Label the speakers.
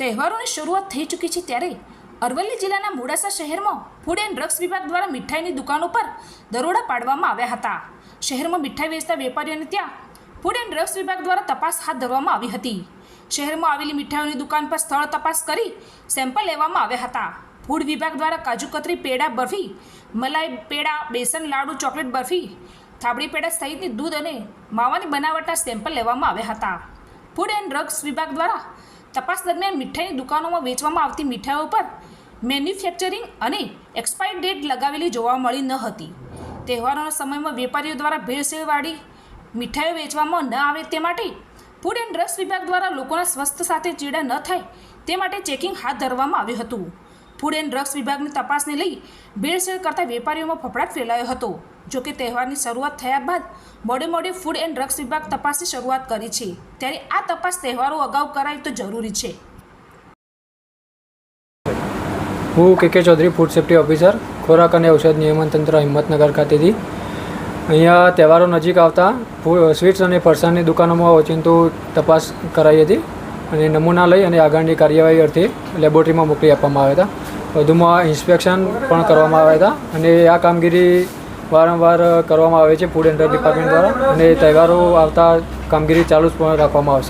Speaker 1: તહેવારોની શરૂઆત થઈ ચૂકી છે ત્યારે અરવલ્લી જિલ્લાના મોડાસા શહેરમાં ફૂડ એન્ડ ડ્રગ્સ વિભાગ દ્વારા મીઠાઈની દુકાનો પર દરોડા પાડવામાં આવ્યા હતા. શહેરમાં મીઠાઈ વેચતા વેપારીઓને ત્યાં ફૂડ એન્ડ ડ્રગ્સ વિભાગ દ્વારા તપાસ હાથ ધરવામાં આવી હતી. શહેરમાં આવેલી મીઠાઈઓની દુકાન પર સ્થળ તપાસ કરી સેમ્પલ લેવામાં આવ્યા હતા. ફૂડ વિભાગ દ્વારા કાજુ કતરી પેડા બરફી, મલાઈ પેડા, બેસન, લાડુ, ચોકલેટ બરફી, થાબડી પેડા સહિતની દૂધ અને માવાની બનાવટના સેમ્પલ લેવામાં આવ્યા હતા. ફૂડ એન્ડ ડ્રગ્સ વિભાગ દ્વારા તપાસ દરમિયાન મીઠાઈની દુકાનોમાં વેચવામાં આવતી મીઠાઈઓ પર મેન્યુફેક્ચરિંગ અને એક્સપાયર ડેટ લગાવેલી જોવા મળી ન હતી. તહેવારોના સમયમાં વેપારીઓ દ્વારા ભેળસેળવાળી મીઠાઈઓ વેચવામાં ન આવે તે માટે ફૂડ એન્ડ ડ્રગ્સ વિભાગ દ્વારા લોકોના સ્વસ્થ સાથે ચેડા ન થાય તે માટે ચેકિંગ હાથ ધરવામાં આવ્યું હતું. ફૂડ એન્ડ ડ્રગ્સ વિભાગની તપાસને લઈ ભેળસેળ કરતા વેપારીઓમાં ફફડાટ ફેલાયો હતો. જોકે તહેવારની શરૂઆત થયા બાદ મોડે મોડે ફૂડ એન્ડ ડ્રગ્સ વિભાગ તપાસની શરૂઆત કરી છે. ત્યારે આ તપાસ તહેવારો અગાઉ કરાય તો જરૂરી છે.
Speaker 2: હું કે કે ચૌધરી ફૂડ સેફ્ટી ઓફિસર ખોરાક અને ઔષધ નિયમન તંત્ર હિંમતનગર ખાતેથી. અહીંયા તહેવારો નજીક આવતા સ્વીટ્સ અને ફરસાણની દુકાનોમાં ઓચિંતું તપાસ કરાઈ હતી અને નમૂના લઈ અને આગળની કાર્યવાહી અર્થે લેબોરેટરીમાં મોકલી આપવામાં આવ્યા હતા. વધુમાં ઇન્સ્પેક્શન પણ કરવામાં આવ્યા હતા અને આ કામગીરી વારંવાર કરવામાં આવે છે ફૂડ એન્ડ ડ્રગ ડિપાર્ટમેન્ટ દ્વારા અને તહેવારો આવતા કામગીરી ચાલુ જ રાખવામાં આવશે.